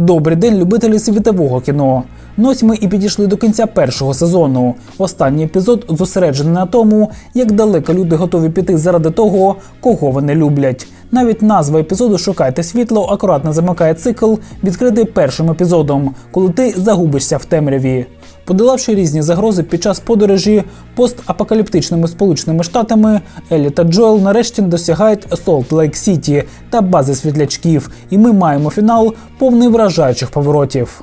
Добрий день, любителі світового кіно. Ну ось ми і підійшли до кінця першого сезону. Останній епізод зосереджений на тому, як далеко люди готові піти заради того, кого вони люблять. Навіть назва епізоду Шукайте світло акуратно замикає цикл, відкритий першим епізодом, коли ти загубишся в темряві. Подолавши різні загрози під час подорожі постапокаліптичними сполученими штатами, Еллі та Джоел нарешті досягають Солт Лейк Сіті та бази світлячків, і ми маємо фінал повний вражаючих поворотів.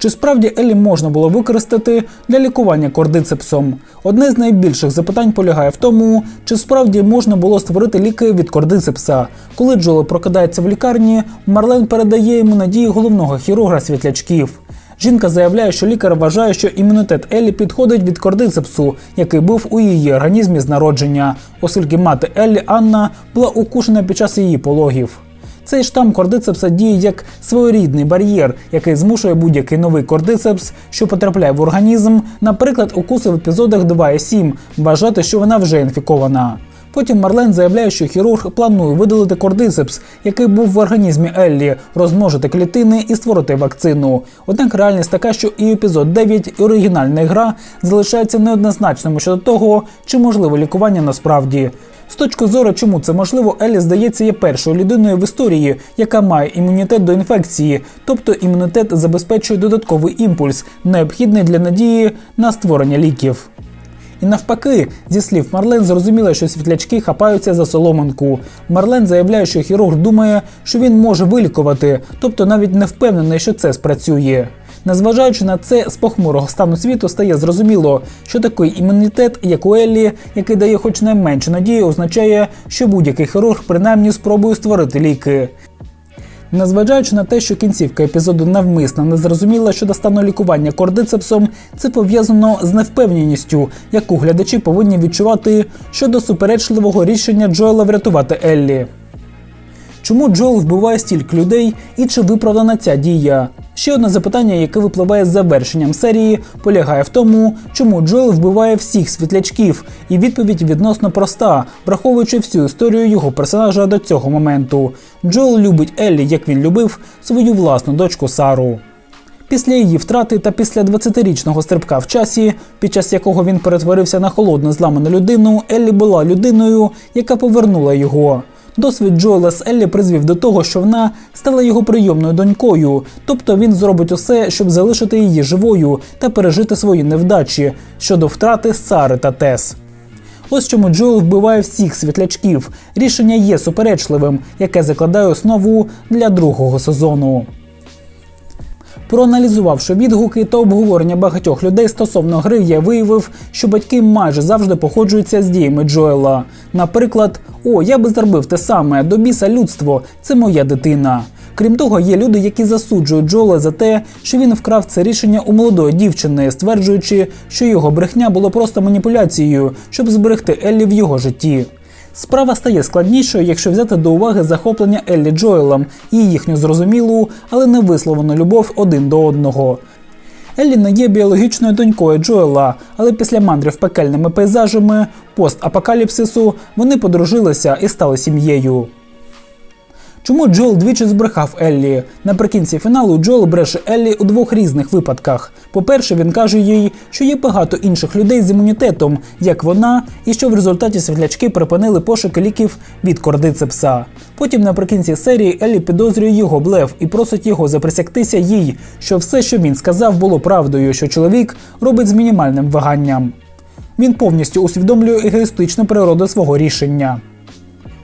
Чи справді Елі можна було використати для лікування кордицепсом? Одне з найбільших запитань полягає в тому, чи справді можна було створити ліки від кордицепса. Коли Джоло прокидається в лікарні, Марлен передає йому надії головного хірурга світлячків. Жінка заявляє, що лікар вважає, що імунітет Еллі підходить від кордицепсу, який був у її організмі з народження, оскільки мати Еллі Анна була укушена під час її пологів. Цей штам кордицепса діє як своєрідний бар'єр, який змушує будь-який новий кордицепс, що потрапляє в організм, наприклад, укуси в епізодах 2 і 7, вважати, що вона вже інфікована. Потім Марлен заявляє, що хірург планує видалити кордицепс, який був в організмі Еллі, розмножити клітини і створити вакцину. Однак реальність така, що і епізод 9, і оригінальна гра залишаються неоднозначними щодо того, чи можливе лікування насправді. З точки зору, чому це можливо, Елі здається є першою людиною в історії, яка має імунітет до інфекції, тобто імунітет забезпечує додатковий імпульс, необхідний для надії на створення ліків. І навпаки, зі слів Марлен, зрозуміло, що світлячки хапаються за соломинку. Марлен заявляє, що хірург думає, що він може вилікувати, тобто навіть не впевнений, що це спрацює. Незважаючи на це, з похмурого стану світу стає зрозуміло, що такий імунітет, як у Еллі, який дає хоч найменшу надію, означає, що будь-який хірург принаймні спробує створити ліки. Незважаючи на те, що кінцівка епізоду навмисно не зрозуміла щодо стану лікування кордицепсом, це пов'язано з невпевненістю, яку глядачі повинні відчувати щодо суперечливого рішення Джоела врятувати Еллі. Чому Джоел вбиває стільки людей і чи виправдана ця дія? Ще одне запитання, яке випливає з завершенням серії, полягає в тому, чому Джоел вбиває всіх світлячків, і відповідь відносно проста, враховуючи всю історію його персонажа до цього моменту. Джоел любить Еллі, як він любив свою власну дочку Сару. Після її втрати та після 20-річного стрибка в часі, під час якого він перетворився на холодну зламану людину, Еллі була людиною, яка повернула його. Досвід Джоела з Еллі призвів до того, що вона стала його прийомною донькою, тобто він зробить усе, щоб залишити її живою та пережити свої невдачі щодо втрати Сари та Тес. Ось чому Джоел вбиває всіх світлячків. Рішення є суперечливим, яке закладає основу для другого сезону. Проаналізувавши відгуки та обговорення багатьох людей стосовно гри, я виявив, що батьки майже завжди походжуються з діями Джоела. Наприклад, о, я би зробив те саме, до біса людство, це моя дитина. Крім того, є люди, які засуджують Джоела за те, що він вкрав це рішення у молодої дівчини, стверджуючи, що його брехня було просто маніпуляцією, щоб зберегти Еллі в його житті. Справа стає складнішою, якщо взяти до уваги захоплення Еллі Джоелом і їхню зрозумілу, але не висловлену любов один до одного. Еллі не є біологічною донькою Джоела, але після мандрів пекельними пейзажами постапокаліпсису вони подружилися і стали сім'єю. Чому Джоел двічі збрехав Еллі? Наприкінці фіналу Джоел бреше Еллі у двох різних випадках. По-перше, він каже їй, що є багато інших людей з імунітетом, як вона, і що в результаті світлячки припинили пошуки ліків від кордицепса. Потім наприкінці серії Еллі підозрює його блеф і просить його заприсягтися їй, що все, що він сказав, було правдою, що чоловік робить з мінімальним ваганням. Він повністю усвідомлює егоїстичну природу свого рішення.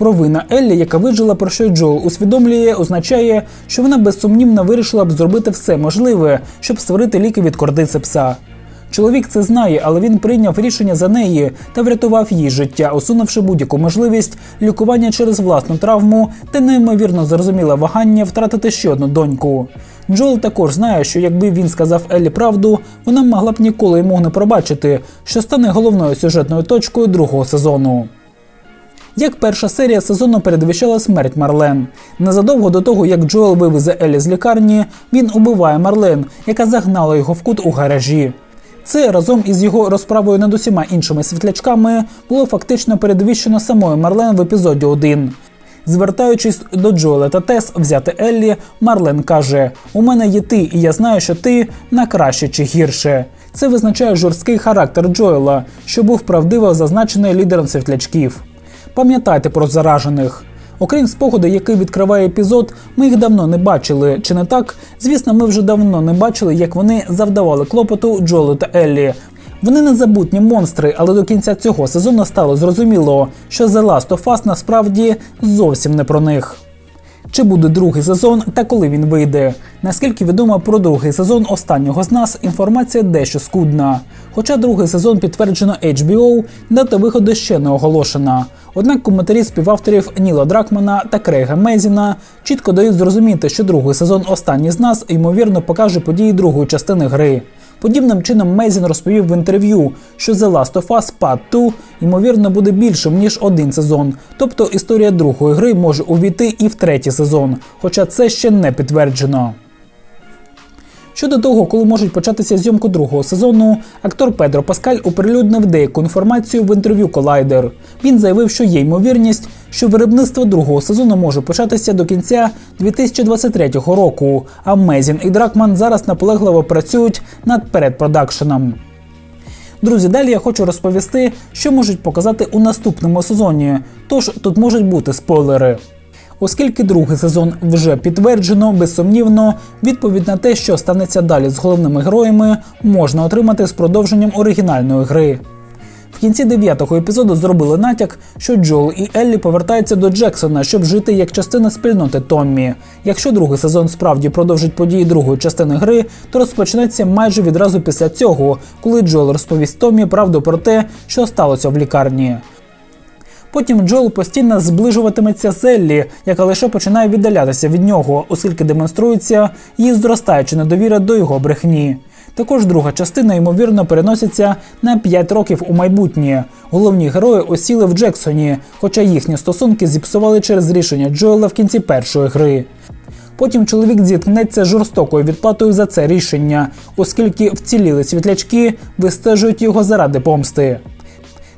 Провина Еллі, яка вижила про що й Джоел усвідомлює, означає, що вона безсумнівно вирішила б зробити все можливе, щоб створити ліки від кордицепса. Чоловік це знає, але він прийняв рішення за неї та врятував її життя, усунувши будь-яку можливість лікування через власну травму та неймовірно зрозуміле вагання втратити ще одну доньку. Джоел також знає, що якби він сказав Еллі правду, вона могла б ніколи йому не пробачити, що стане головною сюжетною точкою другого сезону. Як перша серія сезону передвіщала смерть Марлен. Незадовго до того, як Джоел вивезе Елі з лікарні, він убиває Марлен, яка загнала його в кут у гаражі. Це разом із його розправою над усіма іншими світлячками було фактично передвіщено самою Марлен в епізоді 1. Звертаючись до Джоела та Тес взяти Еллі, Марлен каже: У мене є ти, і я знаю, що ти на краще чи гірше. Це визначає жорсткий характер Джоела, що був правдиво зазначений лідером світлячків. Пам'ятайте про заражених. Окрім спогаду, який відкриває епізод, ми їх давно не бачили. Чи не так? Звісно, ми вже давно не бачили, як вони завдавали клопоту Джолу та Еллі. Вони незабутні монстри, але до кінця цього сезону стало зрозуміло, що The Last of Us насправді зовсім не про них. Чи буде другий сезон та коли він вийде? Наскільки відомо про другий сезон останнього з нас, інформація дещо скудна. Хоча другий сезон підтверджено HBO, дата виходу ще не оголошена. Однак коментарі співавторів Ніла Дракмана та Крейга Мезіна чітко дають зрозуміти, що другий сезон останній з нас ймовірно покаже події другої частини гри. Подібним чином Мейзін розповів в інтерв'ю, що The Last of Us Part 2 ймовірно буде більшим ніж один сезон, тобто історія другої гри може увійти і в третій сезон, хоча це ще не підтверджено. Щодо того, коли можуть початися зйомку другого сезону, актор Педро Паскаль оприлюднив деяку інформацію в інтерв'ю Collider. Він заявив, що є ймовірність, що виробництво другого сезону може початися до кінця 2023 року. А Мезін і Дракман зараз наполегливо працюють над передпродакшеном. Друзі, далі я хочу розповісти, що можуть показати у наступному сезоні. Тож тут можуть бути спойлери. Оскільки другий сезон вже підтверджено, безсумнівно, відповідь на те, що станеться далі з головними героями, можна отримати з продовженням оригінальної гри. В кінці дев'ятого епізоду зробили натяк, що Джоел і Еллі повертаються до Джексона, щоб жити як частина спільноти Томмі. Якщо другий сезон справді продовжить події другої частини гри, то розпочнеться майже відразу після цього, коли Джоел розповість Томмі правду про те, що сталося в лікарні. Потім Джоел постійно зближуватиметься з Еллі, яка лише починає віддалятися від нього, оскільки демонструється її зростаюча недовіра до його брехні. Також друга частина ймовірно переноситься на 5 років у майбутнє. Головні герої осіли в Джексоні, хоча їхні стосунки зіпсували через рішення Джоела в кінці першої гри. Потім чоловік зіткнеться жорстокою відплатою за це рішення, оскільки вціліли світлячки вистежують його заради помсти.